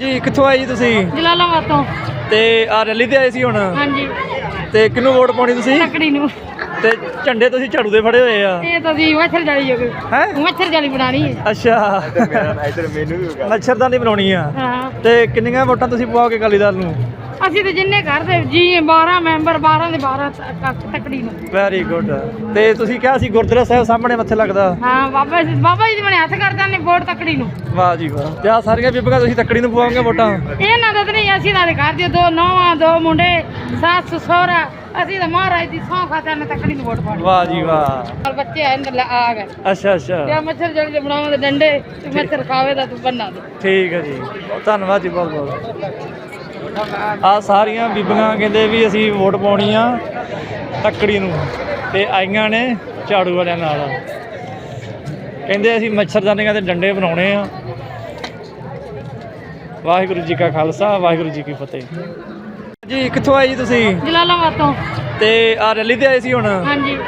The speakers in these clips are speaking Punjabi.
ਜੀ ਕਿੱਥੋਂ ਆਏ ਜੀ ਤੁਸੀਂ? ਜਲਾਲਾਬਾਦ ਤੋਂ। ਤੇ ਆ ਰੈਲੀ ਤੇ ਆਏ ਸੀ ਹੁਣ? ਹਾਂਜੀ। ਤੇ ਕਿਹਨੂੰ ਵੋਟ ਪਾਉਣੀ ਤੁਸੀਂ? ਲੱਕੜੀ ਨੂੰ। ਤੇ ਝੰਡੇ ਤੁਸੀਂ ਝਾੜੂ ਦੇ ਫੜੇ ਹੋਏ ਆ? ਇਹ ਤਾਂ ਜੀ ਮੱਛਰ ਜਾਲੀ ਜੋਗੇ ਹੈ? ਮੱਛਰ ਜਾਲੀ ਬਣਾਣੀ ਹੈ ਅੱਛਾ। ਮੱਛਰਦਾਨੀ ਬਣਾਉਣੀ ਆ? ਹਾਂ। ਤੇ ਕਿੰਨੀਆਂ ਵੋਟਾਂ ਤੁਸੀਂ ਪਵਾਓਗੇ ਅਕਾਲੀ ਦਲ ਨੂੰ? ਅਸੀਂ ਤੇ ਜਿੰਨੇ ਘਰ ਦੇ ਜੀ 12 ਮੈਂਬਰ 12 ਦੇ 12 ਤੱਕ ਤੱਕੜੀ ਨੂੰ। ਵੈਰੀ ਗੁੱਡ ਤੇ ਤੁਸੀਂ ਕਿਹਾ ਸੀ ਗੁਰਦੁਆਰਾ ਸਾਹਿਬ ਸਾਹਮਣੇ ਮੱਥੇ ਲੱਗਦਾ। ਹਾਂ ਬਾਬਾ ਜੀ ਬਾਬਾ ਜੀ ਦੇ ਬਣੇ ਹੱਥ ਕਰਦਾ ਨੇ ਵੋਟ ਤੱਕੜੀ ਨੂੰ। ਵਾਹ ਜੀ ਵਾਹ। ਤੇ ਆ ਸਾਰੀਆਂ ਬੀਬੀਆਂ ਤੁਸੀਂ ਤੱਕੜੀ ਨੂੰ ਪਵਾਓਗੇ ਵੋਟਾਂ? ਇਹਨਾਂ ਦਾ ਤਾਂ ਨਹੀਂ ਅਸੀਂ ਤਾਂ ਘਰ ਦੇ ਦੋ ਨੌਵਾਂ ਦੋ ਮੁੰਡੇ ਸੱਸ ਸਹੁਰਾ ਅਸੀਂ ਤਾਂ ਮਹਾਰਾਜ ਦੀ ਸੌਂ ਖਾਤੇ ਨੇ ਤੱਕੜੀ ਨੂੰ ਵੋਟ ਪਾਣੀ ਵਾਹ ਜੀ ਵਾਹ। ਔਰ ਬੱਚੇ ਆ ਅੰਦਰ ਆ ਗਏ। ਅੱਛਾ ਅੱਛਾ। ਤੇ ਮੱਛਰ ਜਾਲੀ ਦੇ ਬਣਾਵਾਂ ਦੇ ਡੰਡੇ ਤੇ ਮੱਛਰ ਖਾਵੇ ਤਾਂ ਤੂੰ ਬੰਨਾ ਦੇ। ਠੀਕ ਹੈ ਜੀ। ਧੰਨਵਾਦ ਜੀ ਬਹੁਤ ਬਹੁਤ। ਆ ਸਾਰੀਆਂ ਬੀਬੀਆਂ ਕਹਿੰਦੇ ਵੀ ਅਸੀਂ ਵੋਟ ਪਾਉਣੀ ਆ ਤੱਕੜੀ ਨੂੰ ਤੇ ਆਈਆਂ ਨੇ ਝਾੜੂ ਵਾਲਿਆਂ ਨਾਲ। ਕਹਿੰਦੇ ਅਸੀਂ ਮੱਛਰਦਾਨੀਆਂ ਦੇ ਡੰਡੇ ਬਣਾਉਣੇ ਆ। ਵਾਹਿਗੁਰੂ ਜੀ ਕਾ ਖਾਲਸਾ ਵਾਹਿਗੁਰੂ ਜੀ ਕੀ ਫਤਿਹ। ਜੀ ਕਿੱਥੋਂ ਆਏ ਜੀ ਤੁਸੀਂ? ਜਲਾਲਾਬਾਦ ਤੋਂ। ਤੇ ਆ ਰੈਲੀ ਤੇ ਆਏ ਸੀ ਹੁਣ? ਹਾਂਜੀ।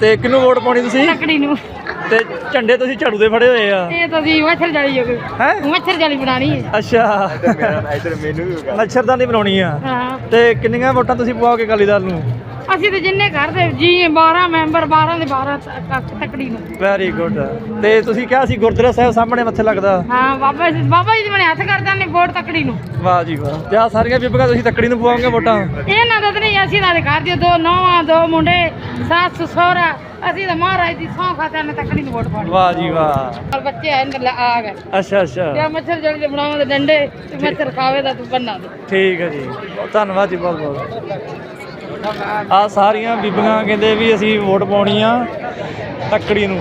ਤੇ ਕਿਹਨੂੰ ਵੋਟ ਪਾਉਣੀ ਤੁਸੀਂ? ਲੱਕੜੀ ਨੂੰ। ਤੇ ਝੰਡੇ ਤੁਸੀਂ ਝਾੜੂ ਦੇ ਫੜੇ ਹੋਏ ਆ। ਇਹ ਤਾਂ ਜੀ ਮੱਛਰ ਜਾਲੀ ਜੋਗੇ ਹੈ? ਮੱਛਰ ਜਾਲੀ ਬਣਾਣੀ ਹੈ ਅੱਛਾ। ਮੱਛਰਦਾਨੀ ਬਣਾਉਣੀ ਆ। ਹਾਂ। ਤੇ ਕਿੰਨੀਆਂ ਵੋਟਾਂ ਤੁਸੀਂ ਪਵਾਓਗੇ ਅਕਾਲੀ ਦਲ ਨੂੰ? ਅਸੀਂ ਤੇ ਜਿੰਨੇ ਘਰ ਦੇ ਜੀ 12 ਮੈਂਬਰ 12 ਦੇ 12 ਤੱਕ ਤੱਕੜੀ ਨੂੰ। ਵੈਰੀ ਗੁੱਡ ਤੇ ਤੁਸੀਂ ਕਿਹਾ ਸੀ ਗੁਰਦੁਆਰਾ ਸਾਹਿਬ ਸਾਹਮਣੇ ਮੱਥੇ ਲੱਗਦਾ। ਹਾਂ ਬਾਬਾ ਜੀ ਬਾਬਾ ਜੀ ਦੇ ਬਣੇ ਹੱਥ ਕਰਦਾ ਨੇ ਵੋਟ ਤੱਕੜੀ ਨੂੰ। ਵਾਹ ਜੀ ਵਾਹ। ਤੇ ਆ ਸਾਰੀਆਂ ਬੀਬੀਆਂ ਤੁਸੀਂ ਤੱਕੜੀ ਨੂੰ ਪਵਾਓਗੇ ਵੋਟਾਂ? ਇਹਨਾਂ ਦਾ ਤਾਂ ਨਹੀਂ ਅਸੀਂ ਤਾਂ ਘਰ ਦੇ ਦੋ ਨੌਵਾਂ ਦੋ ਮੁੰਡੇ ਸੱਸ ਸਹੁਰਾ ਅਸੀਂ ਤਾਂ ਮਹਾਰਾਜ ਦੀ ਸੌਂ ਖਾਤੇ ਨੇ ਤੱਕੜੀ ਨੂੰ ਵੋਟ ਪਾਣੀ ਵਾਹ ਜੀ ਵਾਹ। ਔਰ ਬੱਚੇ ਆ ਅੰਦਰ ਆ ਗਏ। ਅੱਛਾ ਅੱਛਾ। ਤੇ ਮੱਛਰ ਜਾਲੀ ਦੇ ਬਣਾਵਾਂ ਦੇ ਡੰਡੇ ਤੇ ਮੱਛਰ ਖਾਵੇ ਤਾਂ ਤੂੰ ਬੰਨਾ ਦੇ। ਠੀਕ ਹੈ ਜੀ। ਧੰਨਵਾਦ ਜੀ ਬਹੁਤ ਬਹੁਤ ਆ ਸਾਰੀਆਂ ਬੀਬੀਆਂ ਕਹਿੰਦੇ ਵੀ ਅਸੀਂ ਵੋਟ ਪਾਉਣੀ ਆ ਤੱਕੜੀ ਨੂੰ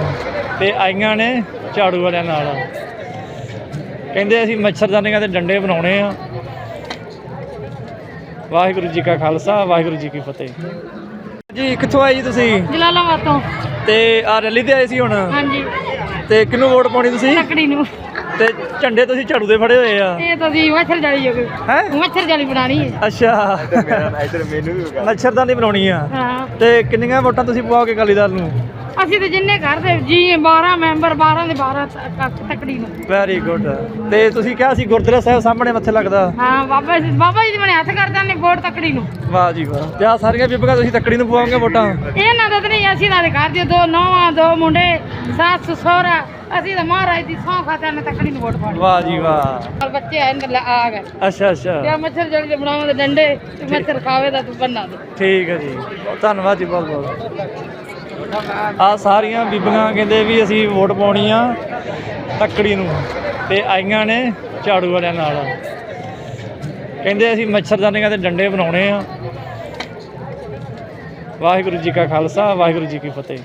ਤੇ ਆਈਆਂ ਨੇ ਝਾੜੂ ਵਾਲਿਆਂ ਨਾਲ। ਕਹਿੰਦੇ ਅਸੀਂ ਮੱਛਰਦਾਨੀਆਂ ਦੇ ਡੰਡੇ ਬਣਾਉਣੇ ਆ। ਵਾਹਿਗੁਰੂ ਜੀ ਕਾ ਖਾਲਸਾ ਵਾਹਿਗੁਰੂ ਜੀ ਕੀ ਫਤਿਹ। ਜੀ ਕਿੱਥੋਂ ਆਏ ਜੀ ਤੁਸੀਂ? ਜਲਾਲਾਬਾਦ ਤੋਂ। ਤੇ ਆ ਰੈਲੀ ਤੇ ਆਏ ਸੀ ਹੁਣ? ਹਾਂਜੀ। ਤੇ ਕਿਹਨੂੰ ਵੋਟ ਪਾਉਣੀ ਤੁਸੀਂ? ਲੱਕੜੀ ਨੂੰ। ਤੇ ਝੰਡੇ ਤੁਸੀਂ ਝਾੜੂ ਦੇ ਫੜੇ ਹੋਏ ਆ। ਇਹ ਤਾਂ ਜੀ ਮੱਛਰ ਜਾਲੀ ਜੋਗੇ ਹੈ? ਮੱਛਰ ਜਾਲੀ ਬਣਾਣੀ ਹੈ ਅੱਛਾ। ਮੱਛਰਦਾਨੀ ਬਣਾਉਣੀ ਆ। ਹਾਂ। ਤੇ ਕਿੰਨੀਆਂ ਵੋਟਾਂ ਤੁਸੀਂ ਪਵਾਓਗੇ ਅਕਾਲੀ ਦਲ ਨੂੰ? ਅਸੀਂ ਤੇ ਜਿੰਨੇ ਘਰ ਦੇ ਜੀ 12 ਮੈਂਬਰ 12 ਦੇ 12 ਤੱਕ ਤੱਕੜੀ ਨੂੰ। ਵੈਰੀ ਗੁੱਡ ਤੇ ਤੁਸੀਂ ਕਿਹਾ ਸੀ ਗੁਰਦੁਆਰਾ ਸਾਹਿਬ ਸਾਹਮਣੇ ਮੱਥੇ ਲੱਗਦਾ। ਹਾਂ ਬਾਬਾ ਜੀ ਬਾਬਾ ਜੀ ਦੇ ਬਣੇ ਹੱਥ ਕਰਦਾ ਨੇ ਵੋਟ ਤੱਕੜੀ ਨੂੰ। ਵਾਹ ਜੀ ਵਾਹ। ਤੇ ਆ ਸਾਰੀਆਂ ਬੀਬੀਆਂ ਤੁਸੀਂ ਤੱਕੜੀ ਨੂੰ ਪਵਾਓਗੇ ਵੋਟਾਂ? ਇਹਨਾਂ ਦਾ ਤਾਂ ਨਹੀਂ ਅਸੀਂ ਤਾਂ ਘਰ ਦੇ ਦੋ ਨੌਵਾਂ ਦੋ ਮੁੰਡੇ ਸੱਸ ਸਹੁਰਾ ਅਸੀਂ ਤਾਂ ਮਹਾਰਾਜ ਦੀ ਸੌਂ ਖਾਤੇ ਨੇ ਤੱਕੜੀ ਨੂੰ ਵੋਟ ਪਾਣੀ ਵਾਹ ਜੀ ਵਾਹ। ਔਰ ਬੱਚੇ ਆ ਅੰਦਰ ਆ ਗਏ। ਅੱਛਾ ਅੱਛਾ। ਤੇ ਮੱਛਰ ਜਾਲੀ ਦੇ ਬਣਾਵਾਂ ਦੇ ਡੰਡੇ ਤੇ ਮੱਛਰ ਖਾਵੇ ਤਾਂ ਤੂੰ ਬੰਨਾ ਦੇ। ਠੀਕ ਹੈ ਜੀ। ਧੰਨਵਾਦ ਜੀ ਬਹੁਤ ਬਹੁਤ। ਆ ਸਾਰੀਆਂ ਬੀਬੀਆਂ ਕਹਿੰਦੇ ਵੀ ਅਸੀਂ ਵੋਟ ਪਾਉਣੀ ਆ ਤੱਕੜੀ ਨੂੰ ਤੇ ਆਈਆਂ ਨੇ ਝਾੜੂ ਵਾਲਿਆਂ ਨਾਲ। ਕਹਿੰਦੇ ਅਸੀਂ ਮੱਛਰਦਾਨੀਆਂ ਦੇ ਡੰਡੇ ਬਣਾਉਣੇ ਆ। ਵਾਹਿਗੁਰੂ ਜੀ ਕਾ ਖਾਲਸਾ ਵਾਹਿਗੁਰੂ ਜੀ ਕੀ ਫਤਿਹ।